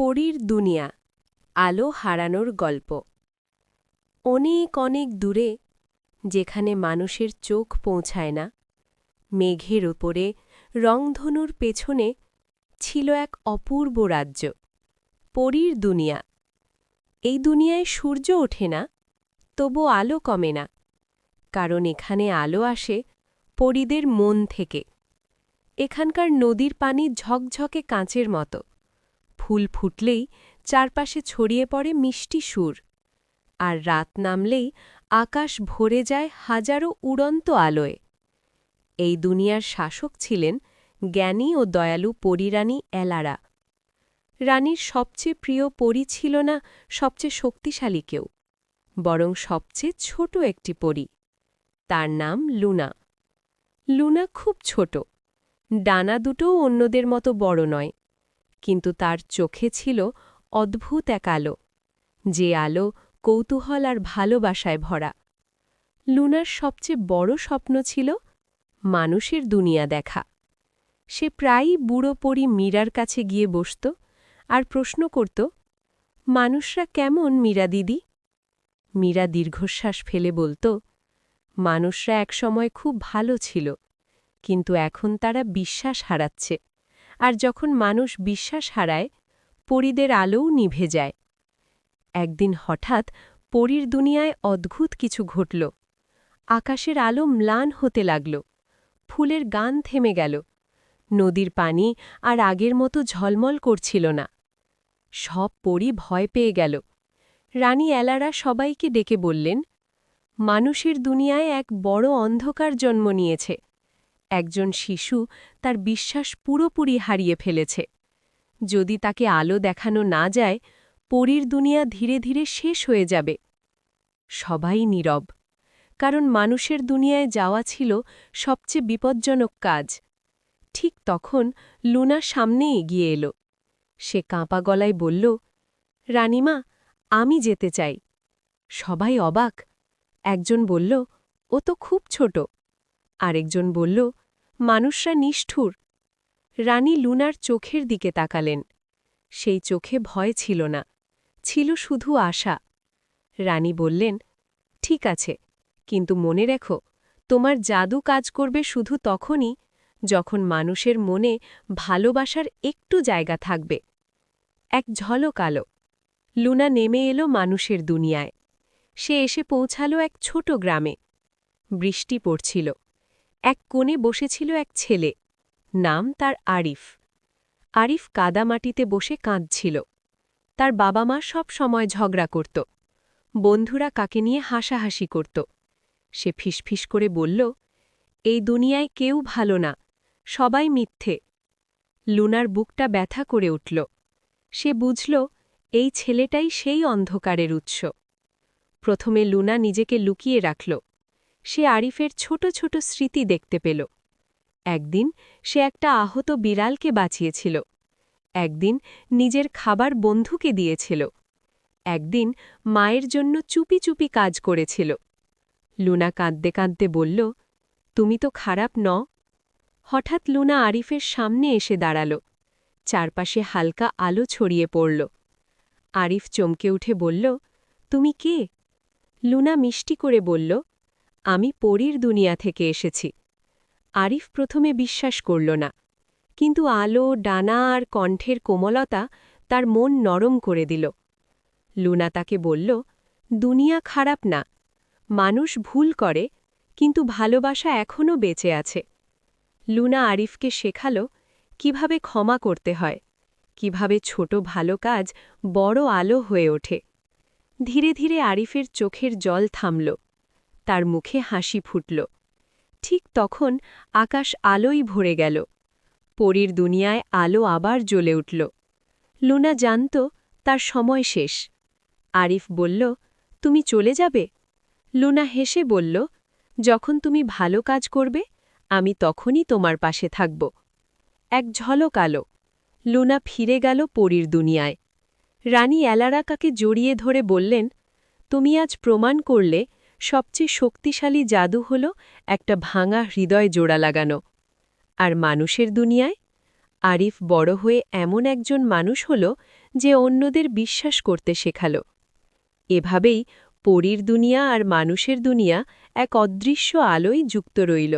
পরীর দুনিয়া, আলো হারানোর গল্প। অনেক অনেক দূরে, যেখানে মানুষের চোখ পৌঁছায় না, মেঘের ওপরে রংধনুর পেছনে ছিল এক অপূর্ব রাজ্য, পরীর দুনিয়া। এই দুনিয়ায় সূর্য ওঠে না, তবু আলো কমে না, কারণ এখানে আলো আসে পরীদের মন থেকে। এখানকার নদীর পানি ঝকঝকে কাঁচের মতো। ফুল ফুটলেই চারপাশে ছড়িয়ে পড়ে মিষ্টি সুর। আর রাত নামলেই আকাশ ভরে যায় হাজারো উড়ন্ত আলোয়। এই দুনিয়ার শাসক ছিলেন জ্ঞানী ও দয়ালু পরিরানী এলারা। রানীর সবচেয়ে প্রিয় পরী ছিল না সবচেয়ে শক্তিশালী কেউ, বরং সবচেয়ে ছোট একটি পরী। তার নাম লুনা। লুনা খুব ছোট, ডানা দুটোও অন্যদের মতো বড় নয় কিন্তু তার চোখে ছিল অদ্ভুত এক আলো। যে আলো কৌতূহল আর ভালোবাসায় ভরা। লুনার সবচেয়ে বড় স্বপ্ন ছিল মানুষের দুনিয়া দেখা। সে প্রায়ই বুড়ো পরি মীরার কাছে গিয়ে বসত আর প্রশ্ন করত, মানুষরা কেমন মীরা দিদি? মীরা দীর্ঘশ্বাস ফেলে বলত, মানুষরা একসময় খুব ভালো ছিল, কিন্তু এখন তারা বিশ্বাস হারাচ্ছে। আর যখন মানুষ বিশ্বাস হারায়, পরীদের আলোও নিভে যায়। একদিন হঠাৎ পরীর দুনিয়ায় অদ্ভুত কিছু ঘটল। আকাশের আলো ম্লান হতে লাগল। ফুলের গান থেমে গেল। নদীর পানি আর আগের মতো ঝলমল করছিল না। সব পরি ভয় পেয়ে গেল। রানী এলারা সবাইকে ডেকে বললেন, মানুষের দুনিয়ায় এক বড় অন্ধকার জন্ম নিয়েছে। একজন শিশু তার বিশ্বাস পুরোপুরি হারিয়ে ফেলেছে। যদি তাকে আলো দেখানো না যায়, পরীর দুনিয়া ধীরে ধীরে শেষ হয়ে যাবে। সবাই নীরব, কারণ মানুষের দুনিয়ায় যাওয়া ছিল সবচেয়ে বিপজ্জনক কাজ। ঠিক তখন লুনা সামনে এগিয়ে এলো। সে কাঁপা গলায় বলল, রানিমা, আমি যেতে চাই। সবাই অবাক। একজন বলল, ও তো খুব ছোট। আরেকজন বলল মানুষরা নিষ্ঠুর। রানী লুনার চোখের দিকে তাকালেন। সেই চোখে ভয় ছিল না, ছিল শুধু আশা। রানী বললেন, ঠিক আছে, কিন্তু মনে রেখো, তোমার জাদু কাজ করবে শুধু তখনই যখন মানুষের মনে ভালোবাসার একটু জায়গা থাকবে। এক ঝলক আলো লুনা নেমে এলো মানুষের দুনিয়ায়। সে এসে পৌঁছালো এক ছোট গ্রামে। বৃষ্টি পড়ছিল। এক কোণে বসেছিল এক ছেলে। নাম তার আরিফ। আরিফ কাদামাটিতে বসে কাঁদছিল। তার বাবা মা সব সময় ঝগড়া করত। বন্ধুরা কাকে নিয়ে হাসাহাসি করত। সে ফিসফিস করে বলল, এই দুনিয়ায় কেউ ভালো না, সবাই মিথ্যে। লুনার বুকটা ব্যথা করে উঠল। সে বুঝল, এই ছেলেটাই সেই অন্ধকারের উৎস। প্রথমে লুনা নিজেকে লুকিয়ে রাখল। সে আরিফের ছোট ছোট স্মৃতি দেখতে পেল। একদিন সে একটা আহত বিড়ালকে বাঁচিয়েছিল। একদিন নিজের খাবার বন্ধুকে দিয়েছিল। একদিন মায়ের জন্য চুপি চুপি কাজ করেছিল। লুনা কাঁদতে কাঁদতে বলল, তুমি তো খারাপ ন? হঠাৎ লুনা আরিফের সামনে এসে দাঁড়াল। চারপাশে হালকা আলো ছড়িয়ে পড়ল। আরিফ চমকে উঠে বলল, তুমি কে? লুনা মিষ্টি করে বলল আমি পরীর দুনিয়া থেকে এসেছি। আরিফ প্রথমে বিশ্বাস করল না, কিন্তু আলো, ডানা আর কণ্ঠের কোমলতা তার মন নরম করে দিল। লুনা তাকে বলল, দুনিয়া খারাপ না, মানুষ ভুল করে, কিন্তু ভালোবাসা এখনও বেঁচে আছে লুনা আরিফকে শেখাল, কীভাবে ক্ষমা করতে হয়, কীভাবে ছোট ভালো কাজ বড় আলো হয়ে ওঠে ধীরে ধীরে আরিফের চোখের জল থামল। তার মুখে হাসি ফুটল। ঠিক তখন আকাশ আলোই ভরে গেল। পরীর দুনিয়ায় আলো আবার জ্বলে উঠল। লুনা জানত তার সময় শেষ। আরিফ বলল, তুমি চলে যাবে? লুনা হেসে বলল, যখন তুমি ভালো কাজ করবে, আমি তখনই তোমার পাশে থাকব। এক ঝলক আলো। লুনা ফিরে গেল পরীর দুনিয়ায়। রানী এলারাকাকে জড়িয়ে ধরে বললেন, তুমি আজ প্রমাণ করলে সবচেয়ে শক্তিশালী জাদু হল একটা ভাঙা হৃদয় জোড়া লাগানো। আর মানুষের দুনিয়ায়? আরিফ বড় হয়ে এমন একজন মানুষ হল যে অন্যদের বিশ্বাস করতে শেখাল। এভাবেই পরীর দুনিয়া আর মানুষের দুনিয়া এক অদৃশ্য আলোয় যুক্ত রইল।